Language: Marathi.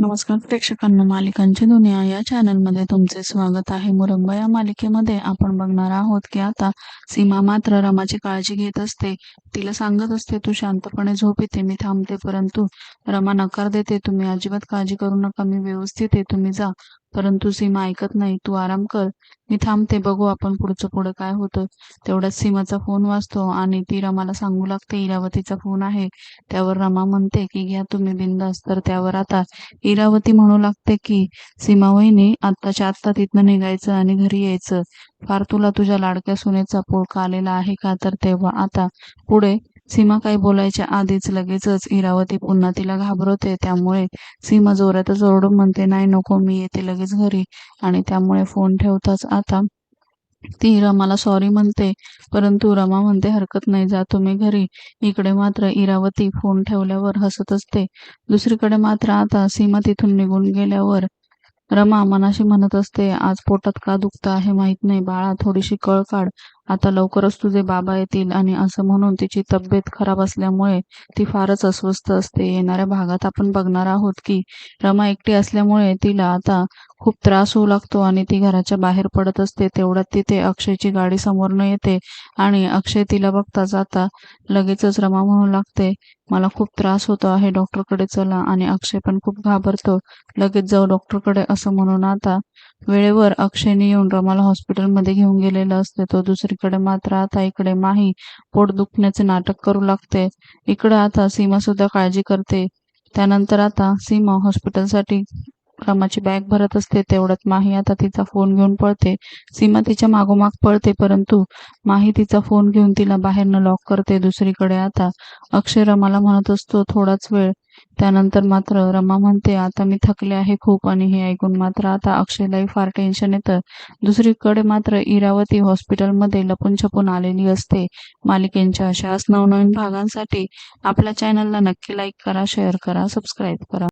नमस्कार प्रेक्षकांना मालिकांची दुनिया या चॅनलमध्ये तुमचे स्वागत आहे. मुरंबा या मालिकेमध्ये आपण बघणार आहोत की आता सीमा मात्र रमाची काळजी घेत असते. तिला सांगत असते तू शांतपणे झोप येते मी थांबते परंतु रमा नकार देते. तुम्ही अजिबात काळजी करू नका मी व्यवस्थित आहे. तुम्ही जा. परंतु सीमा ऐकत नाही तू आराम कर. मी थांबते बघू आपण पुढचं पुढं काय होतं. तेवढ्यात सीमाचा फोन वाजतो आणि ती रमाला सांगू लागते इरावतीचा फोन आहे. त्यावर रमा म्हणते की घ्या तुम्ही बिंदास. तर त्यावर आता इरावती म्हणू लागते की सीमा वहिनी आत्ताच्या आत्ता तिथनं निघायचं आणि घरी यायचं. फार तुला तुझ्या लाडक्या सुनेचा पोळका आलेला आहे का? तर तेव्हा आता पुढे सीमा काही बोलायच्या आधीच लगेचच इरावती पुन्हा तिला घाबरवते. त्यामुळे सीमा जोरातच ओरडून म्हणते नाही नको मी येते लगेच घरी. आणि त्यामुळे फोन ठेवताच आता ती रमाला सॉरी म्हणते परंतु रमा म्हणते हरकत नाही जा तुम्ही घरी. इकडे मात्र इरावती फोन ठेवल्यावर हसत असते. दुसरीकडे मात्र आता सीमा तिथून निघून गेल्यावर रमा मनाशी म्हणत असते आज पोटात का दुखतं आहे माहीत नाही बाळा थोडीशी कळ काढ. आता लवकरच तुझे बाबा येतील आणि असं म्हणून तिची तब्येत खराब असल्यामुळे ती फारच अस्वस्थ असते. येणाऱ्या भागात आपण बघणार आहोत की रमा एकटी असल्यामुळे तिला आता खूप त्रास होऊ लागतो आणि ती घराच्या बाहेर पडत असते. तेवढ्यात तिथे अक्षयची गाडी समोरनं येते आणि अक्षय तिला बघता जाता लगेचच रमा म्हणू लागते मला खूप त्रास होतो आहे डॉक्टरकडे चला. आणि अक्षय पण खूप घाबरतो लगेच जाऊ डॉक्टरकडे. असं म्हणून आता वेळेवर अक्षयने येऊन रमाला हॉस्पिटलमध्ये घेऊन गेलेला असते. तो दुसरीकडे मात्र आता इकडे माही पोट दुखण्याचे नाटक करू लागते. इकडे आता सीमा सुद्धा काळजी करते. त्यानंतर आता सीमा हॉस्पिटलसाठी रमाची बॅग भरत असते तेवढ्यात माही आता तिचा फोन घेऊन पळते. सीमा तिच्या मागोमाग पळते परंतु माही तिचा फोन घेऊन तिला बाहेरनं लॉक करते दुसरीकडे आता. अक्षय रमाला म्हणत असतो थोडाच वेळ. त्यानंतर मात्र रमा म्हणते आता मी थकले आहे खूप आणि हे ऐकून मात्र आता अक्षयलाही फार टेन्शन येतं. दुसरीकडे मात्र इरावती हॉस्पिटलमध्ये लपून छपून आलेली असते. मालिकेंच्या अशाच नवनवीन भागांसाठी आपल्या चॅनलला नक्की लाईक करा शेअर करा सबस्क्राईब करा.